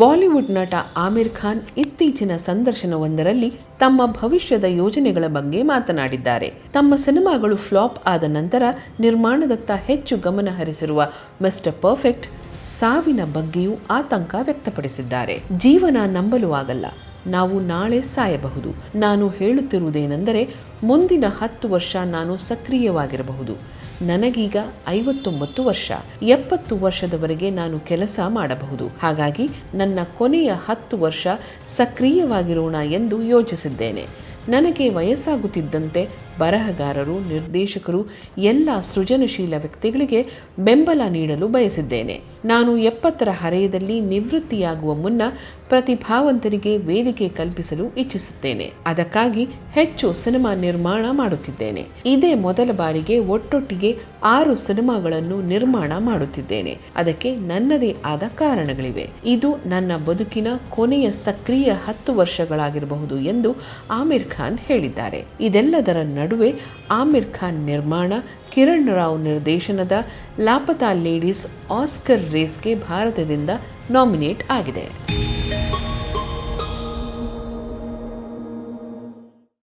Bollywood ನಟ ಆಮಿರ್ ಖಾನ್ ಇತ್ತೀಚಿನ ಸಂದರ್ಶನವೊಂದರಲ್ಲಿ ತಮ್ಮ ಭವಿಷ್ಯದ ಯೋಜನೆಗಳ ಬಗ್ಗೆ ಮಾತನಾಡಿದ್ದಾರೆ. ತಮ್ಮ ಸಿನಿಮಾಗಳು ಫ್ಲಾಪ್ ಆದ ನಂತರ ನಿರ್ಮಾಣದತ್ತ ಹೆಚ್ಚು ಗಮನ ಹರಿಸಿರುವ ಮಿಸ್ಟರ್ ಪರ್ಫೆಕ್ಟ್, ಸಾವಿನ ಬಗ್ಗೆಯೂ ಆತಂಕ ವ್ಯಕ್ತಪಡಿಸಿದ್ದಾರೆ. ಜೀವನ ನಂಬಲು ಆಗಲ್ಲ. ನಾವು ನಾಳೆ ಸಾಯಬಹುದು. ನಾನು ಹೇಳುತ್ತಿರುವುದೇನೆಂದರೆ, ಮುಂದಿನ ಹತ್ತು ವರ್ಷ ನಾನು ಸಕ್ರಿಯವಾಗಿರಬಹುದು. ನನಗೀಗ ಐವತ್ತೊಂಬತ್ತು ವರ್ಷ. ಎಪ್ಪತ್ತು ವರ್ಷದವರೆಗೆ ನಾನು ಕೆಲಸ ಮಾಡಬಹುದು. ಹಾಗಾಗಿ ನನ್ನ ಕೊನೆಯ ಹತ್ತು ವರ್ಷ ಸಕ್ರಿಯವಾಗಿರೋಣ ಎಂದು ಯೋಚಿಸಿದ್ದೇನೆ. ನನಗೆ ವಯಸ್ಸಾಗುತ್ತಿದ್ದಂತೆ ಬರಹಗಾರರು, ನಿರ್ದೇಶಕರು, ಎಲ್ಲ ಸೃಜನಶೀಲ ವ್ಯಕ್ತಿಗಳಿಗೆ ಬೆಂಬಲ ನೀಡಲು ಬಯಸಿದ್ದೇನೆ. ನಾನು ಎಪ್ಪತ್ತರ ಹರೆಯದಲ್ಲಿ ನಿವೃತ್ತಿಯಾಗುವ ಮುನ್ನ ಪ್ರತಿಭಾವಂತರಿಗೆ ವೇದಿಕೆ ಕಲ್ಪಿಸಲು ಇಚ್ಛಿಸುತ್ತೇನೆ. ಅದಕ್ಕಾಗಿ ಹೆಚ್ಚು ಸಿನಿಮಾ ನಿರ್ಮಾಣ ಮಾಡುತ್ತಿದ್ದೇನೆ. ಇದೇ ಮೊದಲ ಬಾರಿಗೆ ಒಟ್ಟೊಟ್ಟಿಗೆ ಆರು ಸಿನಿಮಾಗಳನ್ನು ನಿರ್ಮಾಣ ಮಾಡುತ್ತಿದ್ದೇನೆ. ಅದಕ್ಕೆ ನನ್ನದೇ ಆದ ಕಾರಣಗಳಿವೆ. ಇದು ನನ್ನ ಬದುಕಿನ ಕೊನೆಯ ಸಕ್ರಿಯ ಹತ್ತು ವರ್ಷಗಳಾಗಿರಬಹುದು ಎಂದು ಆಮಿರ್ ಖಾನ್ ಹೇಳಿದ್ದಾರೆ. ಇದೆಲ್ಲದರ ನಡುವೆ ಆಮಿರ್ ಖಾನ್ ನಿರ್ಮಾಣ ಕಿರಣ್ ರಾವ್ ನಿರ್ದೇಶನದ ಲಾಪತಾ ಲೇಡೀಸ್ ಆಸ್ಕರ್ ರೇಸ್ಗೆ ಭಾರತದಿಂದ ನಾಮಿನೇಟ್ ಆಗಿದೆ.